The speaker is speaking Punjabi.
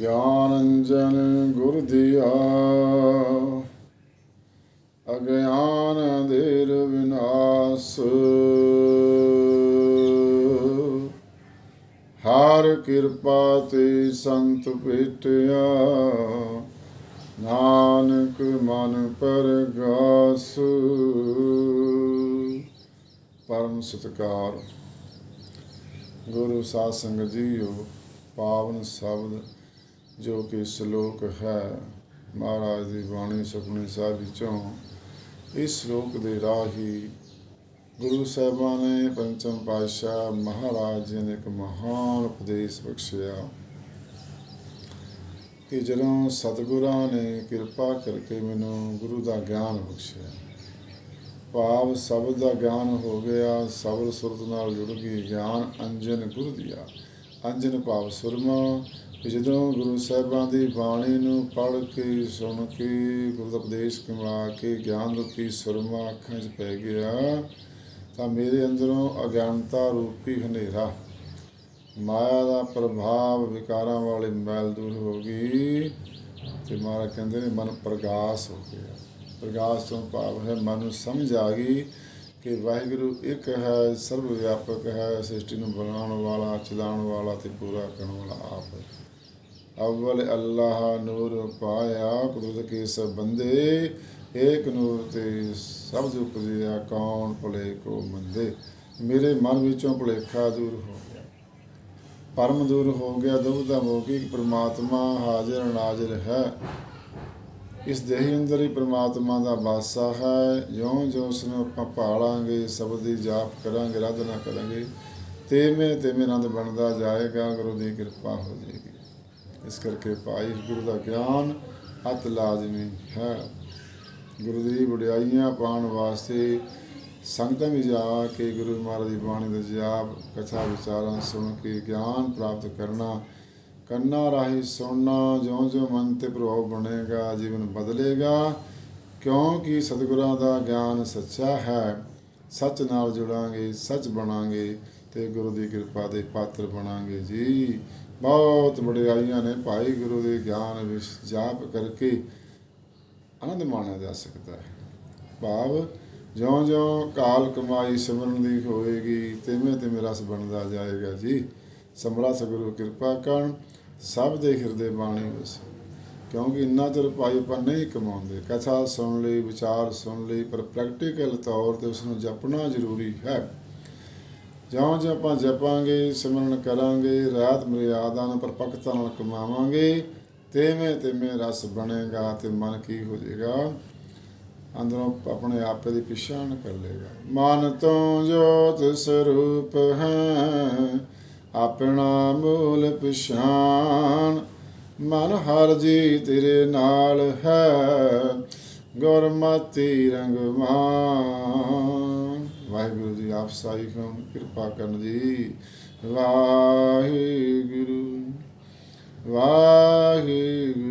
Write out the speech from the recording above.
ਗਿਆਨ ਅੰਜਨ ਗੁਰ ਦਿਆ। ਅਗਿਆਨ ਦੇਰ ਵਿਨਾਸ਼। ਹਰ ਕਿਰਪਾ ਤੇ ਸੰਤ ਭੇਟਿਆ। ਨਾਨਕ ਮਨ ਪਰਗਾਸ। ਪਰਮ ਸਤਕਾਰ। ਗੁਰੂ ਸਾਧ ਸੰਗਤ ਜੀਓ, ਪਾਵਨ ਸ਼ਬਦ ਜੋ ਕਿ ਸ਼ਲੋਕ ਹੈ, ਮਹਾਰਾਜ ਦੀ ਬਾਣੀ ਸੁਖਮਨੀ ਸਾਹਿਬ ਵਿੱਚੋਂ, ਇਸ ਸ਼ਲੋਕ ਦੇ ਰਾਹੀ ਗੁਰੂ ਸਾਹਿਬਾਨ ਨੇ ਪੰਚਮ ਪਾਤਸ਼ਾਹ ਮਹਾਰਾਜ ਜੀ ਨੇ ਇੱਕ ਮਹਾਨ ਉਪਦੇਸ਼ ਬਖਸ਼ਿਆ ਕਿ ਜਦੋਂ ਸਤਿਗੁਰਾਂ ਨੇ ਕਿਰਪਾ ਕਰਕੇ ਮੈਨੂੰ ਗੁਰੂ ਦਾ ਗਿਆਨ ਬਖਸ਼ਿਆ, ਭਾਵ ਸ਼ਬਦ ਦਾ ਗਿਆਨ ਹੋ ਗਿਆ ਸਬਰ ਸੁਰਤ ਨਾਲ ਜੁੜ ਗਈ, ਗਿਆਨ ਅੰਜਨ ਗੁਰੂ ਦਿਆ। ਅੰਜਨ ਭਾਵ ਸੁਰਮਾ ਜਦੋਂ ਗੁਰੂ ਸਾਹਿਬਾਂ ਦੀ ਬਾਣੀ ਨੂੰ ਪੜ੍ਹ ਕੇ, ਸੁਣ ਕੇ, ਗੁਰੂ ਦਾ ਉਪਦੇਸ਼ ਕਮਾ ਕੇ, ਗਿਆਨ ਰੂਪੀ ਸੁਰਮਾ ਅੱਖਾਂ 'ਚ ਪੈ ਗਿਆ, ਤਾਂ ਮੇਰੇ ਅੰਦਰੋਂ ਅਗਿਆਨਤਾ ਰੂਪੀ ਹਨੇਰਾ। ਮਾਇਆ ਦਾ ਪ੍ਰਭਾਵ ਵਿਕਾਰਾਂ ਵਾਲੇ ਮੈਲ ਦੂਰ ਹੋ ਗਈ ਤੇ ਮਾਰਾ ਕਹਿੰਦੇ ਨੇ ਮਨ ਪ੍ਰਗਾਸ ਹੋ ਗਿਆ। ਪ੍ਰਗਾਸ ਤੋਂ ਭਾਵ ਹੈ ਮਨ ਨੂੰ ਸਮਝ ਆ ਗਈ ਕਿ ਵਾਹਿਗੁਰੂ ਇੱਕ ਹੈ, ਸਰਵ ਵਿਆਪਕ ਹੈ, ਸ੍ਰਿਸ਼ਟੀ ਨੂੰ ਬਣਾਉਣ ਵਾਲਾ, ਚਲਾਉਣ ਵਾਲਾ ਤੇ ਪੂਰਾ ਕਰਨ ਵਾਲਾ ਆਪ ਹੈ। ਅਵਲ ਅੱਲਾਹ ਨੂਰ ਪਾਇਆ, ਕੁਦਰਤ ਕੇ ਸਭ ਬੰਦੇ, ਏਕ ਨੂਰ ਤੇ ਸਭ ਜੋ ਉਪਜਿਆ, ਕੌਣ ਭਲੇ ਕੋ ਮੰਦੇ? ਮੇਰੇ ਮਨ ਵਿੱਚੋਂ ਭੁਲੇਖਾ ਦੂਰ ਹੋ ਗਿਆ। ਪਰਮ ਦੂਰ ਹੋ ਗਿਆ ਦੁਬਦਾ ਹੋ ਗਈ ਕਿ ਹਾਜ਼ਰ ਨਾਜ਼ਰ ਹੈ। ਇਸ ਦੇਹੀ ਅੰਦਰ ਹੀ ਪ੍ਰਮਾਤਮਾ ਦਾ ਵਾਸਾ ਹੈ। ਜਿਉਂ ਜਿਉਂ ਉਸ ਨੂੰ ਆਪਾਂ ਪਾਲਾਂਗੇ ਸ਼ਬਦ ਦੀ ਜਾਪ ਕਰਾਂਗੇ ਆਰਾਧਨਾ ਕਰਾਂਗੇ, ਤੇਵੇਂ ਤੇਵੇਂ ਆਨੰਦ ਬਣਦਾ ਜਾਏਗਾ, ਗੁਰੂ ਦੀ ਕਿਰਪਾ ਹੋ ਜਾਏਗੀ। ਇਸ ਕਰਕੇ ਭਾਈ ਗੁਰੂ ਦਾ ਗਿਆਨ ਅਤ ਲਾਜ਼ਮੀ ਹੈ। ਗੁਰੂ ਦੀ ਵਡਿਆਈਆਂ ਪਾਉਣ ਵਾਸਤੇ ਸੰਗਤਾਂ ਵਿੱਚ ਜਾ ਕੇ ਗੁਰੂ ਮਹਾਰਾਜ ਦੀ ਬਾਣੀ ਦਾ ਜਾਪ, ਕਥਾ ਵਿਚਾਰਾਂ ਸੁਣ ਕੇ ਗਿਆਨ ਪ੍ਰਾਪਤ ਕਰਨਾ ਕੰਨਾਂ ਰਾਹੀਂ ਸੁਣਨਾ, ਜਿਉਂ ਜਿਉਂ ਮਨ ਤੇ ਪ੍ਰਭਾਵ ਬਣੇਗਾ, ਜੀਵਨ ਬਦਲੇਗਾ। ਕਿਉਂਕਿ ਸਤਿਗੁਰਾਂ ਦਾ ਗਿਆਨ ਸੱਚਾ ਹੈ। ਸੱਚ ਨਾਲ ਜੁੜਾਂਗੇ, ਸੱਚ ਬਣਾਂਗੇ ਤੇ ਗੁਰੂ ਦੀ ਕਿਰਪਾ ਦੇ ਪਾਤਰ ਬਣਾਂਗੇ ਜੀ। ਬਹੁਤ ਵਡਿਆਈਆਂ ਨੇ ਭਾਈ, ਗੁਰੂ ਦੇ ਗਿਆਨ ਵਿੱਚ ਜਾਪ ਕਰਕੇ ਆਨੰਦ ਮਾਣਿਆ ਜਾ ਸਕਦਾ ਹੈ। ਭਾਵ, ਜਿਉਂ ਜਿਉਂ ਕਾਲ ਕਮਾਈ ਸਿਮਰਨ ਦੀ ਹੋਏਗੀ, ਤਿਵੇਂ ਤਿਵੇਂ ਰਸ ਬਣਦਾ ਜਾਏਗਾ ਜੀ। ਸਮਰਾ ਸਗੁਰੂ ਕਿਰਪਾ ਕਰਨ, ਸਭ ਦੇ ਹਿਰਦੇ ਬਾਣੀ ਵਸ ਕਿਉਂਕਿ ਇੰਨਾ ਚਿਰ ਭਾਈ ਆਪਾਂ ਨਹੀਂ ਕਮਾਉਂਦੇ। ਕਥਾ ਸੁਣ ਲਈ, ਵਿਚਾਰ ਸੁਣ ਲਈ, ਪਰ ਪ੍ਰੈਕਟੀਕਲ ਤੌਰ ਤੇ ਉਸ ਨੂੰ ਜਪਣਾ ਜ਼ਰੂਰੀ ਹੈ। ਜਿਉਂ ਜਿਉਂ ਆਪਾਂ ਜਪਾਂਗੇ, ਸਿਮਰਨ ਕਰਾਂਗੇ, ਰਾਤ ਮਰਿਆਦਾ ਨਾਲ ਪਰਪੱਕਤਾ ਨਾਲ ਕਮਾਵਾਂਗੇ, ਤੇਵੇਂ ਤੇਵੇਂ ਰਸ ਬਣੇਗਾ ਤੇ ਮਨ ਕੀ ਹੋ ਜਾਏਗਾ? ਅੰਦਰੋਂ ਆਪਣੇ ਆਪੇ ਦੀ ਪਛਾਣ ਕਰ ਲੇਗਾ ਮਨ ਤੋਂ ਜੋਤ ਸਰੂਪ ਹੈ ਆਪਣਾ ਮੂਲ ਪਛਾਣ, ਮਨ ਹਰ ਜੀ ਤੇਰੇ ਨਾਲ ਹੈ, ਗੁਰਮਤਿ ਰੰਗਮਾਨ ਵਾਹਿਗੁਰੂ ਜੀ, ਆਪ ਸਾਈ ਹੋਣ ਕਿਰਪਾ ਕਰਨ ਜੀ। ਵਾਹਿਗੁਰੂ ਵਾਹਿਗੁਰੂ।